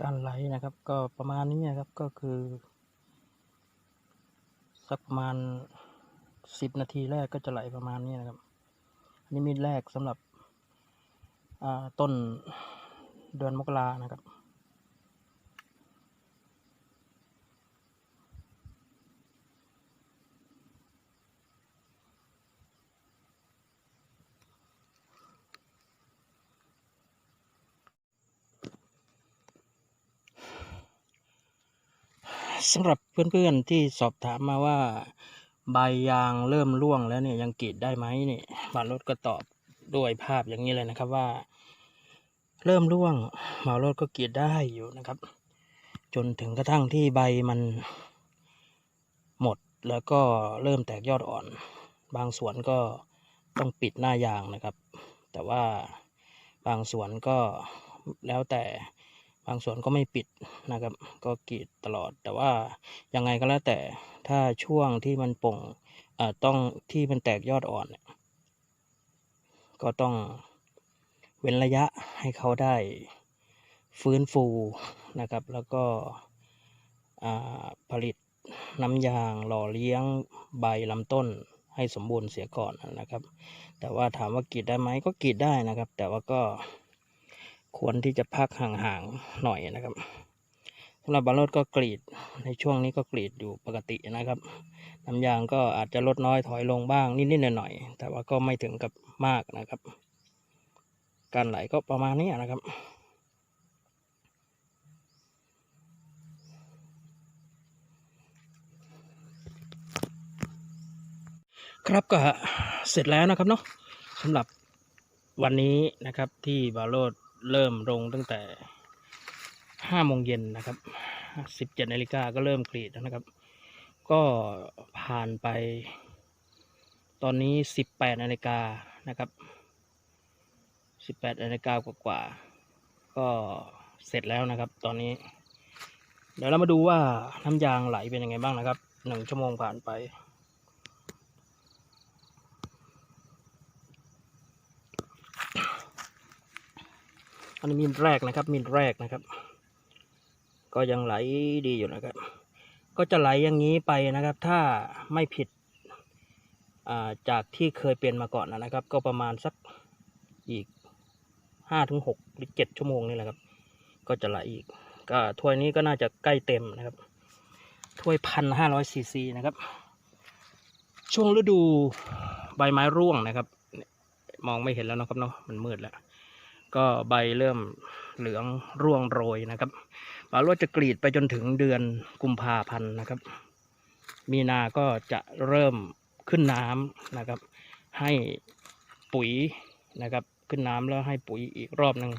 การไหลนะครับ ก็ประมาณนี้นะครับก็คือ สักประมาณสิบนาทีแรกก็จะไหลประมาณนี้นะครับอันนี้มีดแรกสำหรับต้นเดือนมกรานะครับ สำหรับเพื่อนๆที่สอบถามมาว่าใบยางเริ่มร่วงแล้วเนี่ยยังกรีดได้ไหมเนี่ยบารถก็ตอบด้วยภาพอย่างนี้เลยนะครับว่า เริ่มร่วงหมารถก็กรีดได้อยู่นะครับ จนถึงกระทั่งที่ใบมันหมดแล้วก็เริ่มแตกยอดอ่อน บางส่วนก็ต้องปิดหน้ายางนะครับ แต่ว่าบางส่วนก็แล้วแต่ บางส่วนก็ไม่ปิดนะครับ ก็กรีดตลอด แต่ว่ายังไงก็แล้วแต่ถ้าช่วงที่มันป่งต้องที่มันแตกยอดอ่อนเนี่ยก็ต้องเว้นระยะให้เขาได้ฟื้นฟูนะครับ แล้วก็ผลิตน้ำยางหล่อเลี้ยงใบลำต้นให้สมบูรณ์เสียก่อนนะครับ แต่ว่าถามว่ากรีดได้ไหมก็กรีดได้นะครับ แต่ว่าก็ ควรที่จะพักห่างๆหน่อยนะครับสำหรับบาโรดก็กรีดในช่วงนี้ก็กรีดอยู่ปกตินะครับน้ำยางก็อาจจะลดน้อยถอยลงบ้างนิดๆหน่อยๆแต่ว่าก็ไม่ถึงกับมากนะครับ การไหลก็ประมาณนี้นะครับครับก็เสร็จแล้วนะครับเนาะสำหรับวันนี้นะครับที่บาโรด เริ่มลงตั้งแต่ห้าโมงเย็นนะครับสิบเจ็ดนาฬิกาก็เริ่มกรีดนะครับ ก็ผ่านไป ตอนนี้สิบแปดนาฬิกานะครับสิบแปดนาฬิกากว่าๆก็เสร็จแล้วนะครับ ตอนนี้ เดี๋ยวเรามาดูว่าน้ำยางไหลเป็นยังไงบ้างนะครับหนึ่งชั่วโมงผ่านไป อันนี้มีดแรกนะครับ มีดแรกนะครับ ก็ยังไหลดีอยู่นะครับ ก็จะไหลอย่างนี้ไปนะครับ ถ้าไม่ผิดอ่าจากที่เคยเป็นมาก่อนนะครับ ก็ประมาณสักอีกห้าถึงหกหรือเจ็ดชั่วโมงนี่แหละครับ ก็จะไหลอีก ก็ถ้วยนี้ก็น่าจะใกล้เต็มนะครับ ถ้วยพันห้าร้อยซีซีนะครับ ช่วงฤดูใบไม้ร่วงนะครับ มองไม่เห็นแล้วนะครับเนาะมันมืดแล้ว ก็ใบเริ่มเหลืองร่วงโรยนะครับปาโรดจะกรีดไปจนถึงเดือนกุมภาพันธ์นะครับ มีนาก็จะเริ่มขึ้นน้ำนะครับ ให้ปุ๋ยนะครับ ขึ้นน้ำแล้วให้ปุ๋ยอีกรอบหนึ่ง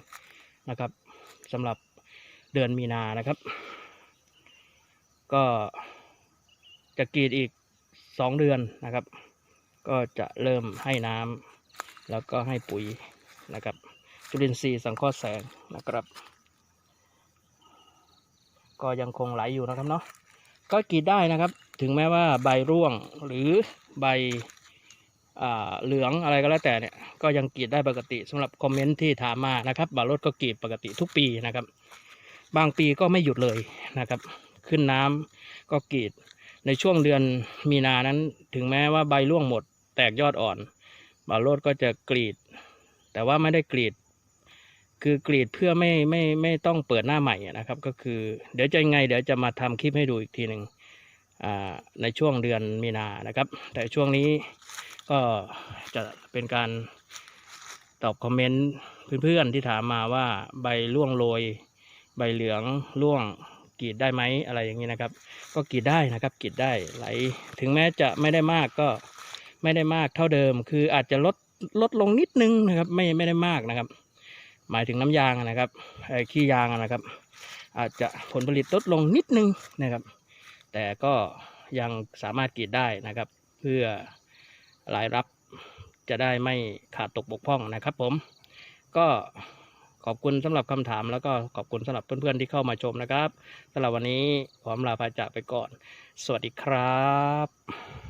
นะครับสำหรับเดือนมีนานะครับ ก็จะกรีดอีกสองเดือนนะครับ ก็จะเริ่มให้น้ำแล้วก็ให้ปุ๋ยนะครับ จุลินทรีย์สังเคราะห์แสงนะครับ ก็ยังคงไหลอยู่นะครับเนาะก็กรีดได้นะครับ ถึงแม้ว่าใบร่วงหรือใบอเหลืองอะไรก็แล้วแต่เนี่ยก็ยังกรีดได้ปกติสำหรับคอมเมนต์ที่ถามมานะครับบารถก็กรีดปกติทุกปีนะครับ บางปีก็ไม่หยุดเลยนะครับ ขึ้นน้ำก็กรีดในช่วงเดือนมีนานั้น ถึงแม้ว่าใบร่วงหมด แตกยอดอ่อนบาโรดก็จะกรีด แต่ว่าไม่ได้กรีด คือกรีดเพื่อไม่ไม่ไม่ต้องเปิดหน้าใหม่นะครับ ก็คือเดี๋ยวจะยังไง เดี๋ยวจะมาทำคลิปให้ดูอีกทีหนึ่งในช่วงเดือนมีนานะครับ แต่ช่วงนี้ก็จะเป็นการตอบคอมเมนต์เพื่อนๆที่ถามมาว่าใบร่วงโรย ใบเหลืองร่วงกรีดได้ไหมอะไรอย่างนี้นะครับ ก็กรีดได้นะครับกรีดได้ไหลถึงแม้จะไม่ได้มากก็ไม่ได้มากเท่าเดิม คืออาจจะลดลดลงนิดนึงนะครับ ไม่ไม่ได้มากนะครับ หมายถึงน้ำยางนะครับขี้ยางนะครับ อาจจะผลผลิตลดลงนิดนึงนะครับ แต่ก็ยังสามารถกรีดได้นะครับ เพื่อรายรับจะได้ไม่ขาดตกบกพร่องนะครับ ผมก็ขอบคุณสำหรับคำถามแล้วก็ขอบคุณสำหรับเพื่อนๆที่เข้ามาชมนะครับสำหรับวันนี้ขออำลาพาจากไปก่อน สวัสดีครับ